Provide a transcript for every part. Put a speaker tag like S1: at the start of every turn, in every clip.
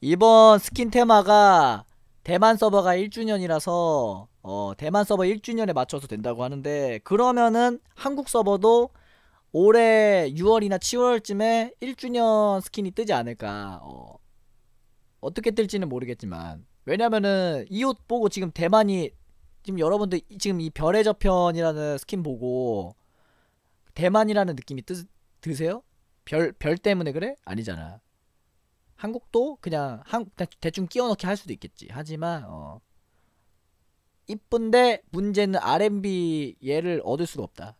S1: 이번 스킨 테마가 대만 서버가 1주년이라서 어 대만 서버 1주년에 맞춰서 된다고 하는데 그러면은 한국 서버도 올해 6월이나 7월쯤에 1주년 스킨이 뜨지 않을까 어 어떻게 뜰지는 모르겠지만 왜냐면은 이 옷 보고 지금 대만이 지금 여러분들 이- 지금 이 별의 저편이라는 스킨 보고 대만이라는 느낌이 뜨, 드세요? 별, 별 때문에 그래? 아니잖아. 한국도 그냥 한 그냥 대충 끼워 넣기 할 수도 있겠지. 하지만 어 이쁜데 문제는 R&B 얘를 얻을 수가 없다.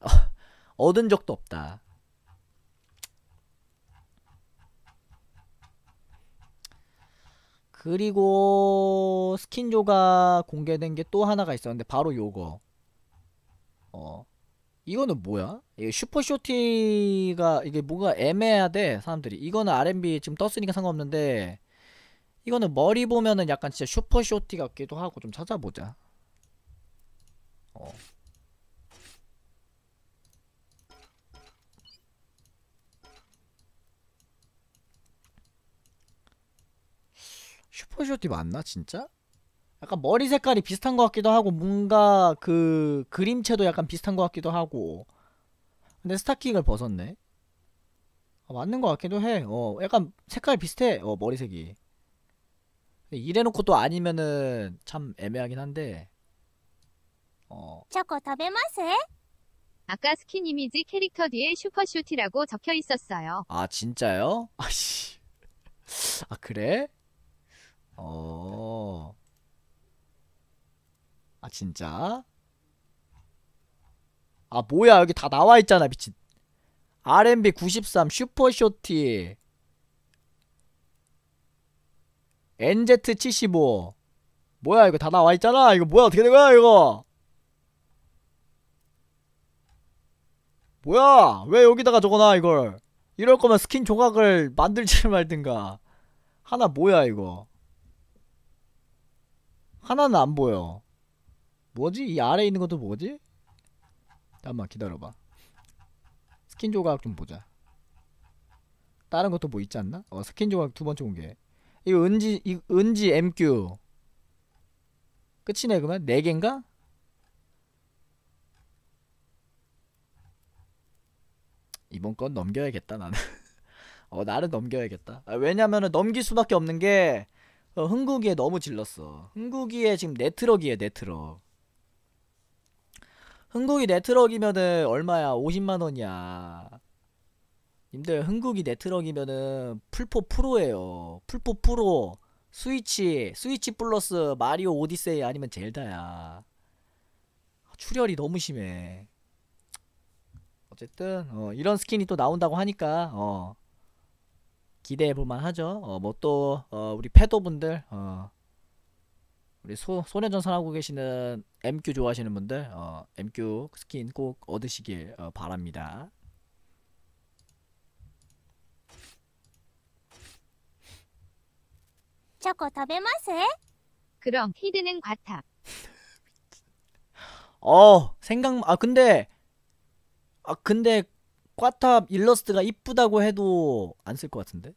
S1: 얻은 적도 없다. 그리고 스킨조가 공개된 게 또 하나가 있었는데 바로 요거. 어. 이거는 뭐야? 이게 슈퍼쇼티가 이게 뭔가 애매하대 사람들이. 이거는 R&B 지금 떴으니까 상관없는데 이거는 머리 보면은 약간 진짜 슈퍼쇼티 같기도 하고 좀 찾아보자. 어. 슈퍼쇼티 맞나 진짜? 약간 머리 색깔이 비슷한 것 같기도 하고 뭔가 그 그림체도 약간 비슷한 것 같기도 하고. 근데 스타킹을 벗었네. 아, 맞는 것 같기도 해어 약간 색깔 비슷해. 어 머리색이. 이래놓고 또 아니면은 참 애매하긴 한데. 어.
S2: 저거 더베마세?
S3: 아까 스킨 이미지 캐릭터 뒤에 슈퍼슈티라고 적혀 있었어요.
S1: 아 진짜요? 아씨. 아 그래? 어. 진짜? 아 뭐야 여기 다 나와 있잖아 미친. R&B 93 슈퍼쇼티. NZ 75 뭐야 이거 다 나와 있잖아. 이거 뭐야 어떻게 된 거야 이거? 뭐야 왜 여기다가 적어놔 이걸? 이럴 거면 스킨 조각을 만들지 말든가. 하나 뭐야 이거? 하나는 안 보여 뭐지? 이 아래에 있는 것도 뭐지? 잠깐만 기다려봐. 스킨 조각 좀 보자. 다른 것도 뭐 있지 않나? 어 스킨 조각 두 번째 공개. 이거 은지 이 은지 MQ 끝이네 그러면? 네 개인가? 이번 건 넘겨야겠다 나는. 어 나는 넘겨야겠다. 아, 왜냐면은 넘길 수밖에 없는 게 어, 흥국이에 너무 질렀어. 흥국이에 지금 네트럭이에 네트럭 흥국이 네트럭이면은 얼마야? 50만원이야. 님들 흥국이 네트럭이면은 풀포 프로예요. 풀포 프로. 스위치 스위치 플러스 마리오 오디세이 아니면 젤다야. 출혈이 너무 심해. 어쨌든 어, 이런 스킨이 또 나온다고 하니까 어, 기대해 볼만 하죠. 어, 뭐또 우리 패도분들 어, 우리 소, 소녀전선 하고 계시는 MQ 좋아하시는 분들 어, MQ 스킨 꼭 얻으시길 어, 바랍니다.「
S2: チョコ食べます
S3: 그럼 히드는 과탑.
S1: 어 생각 아 근데 아 근데 꽈탑 일러스트가 이쁘다고 해도 안 쓸 것 같은데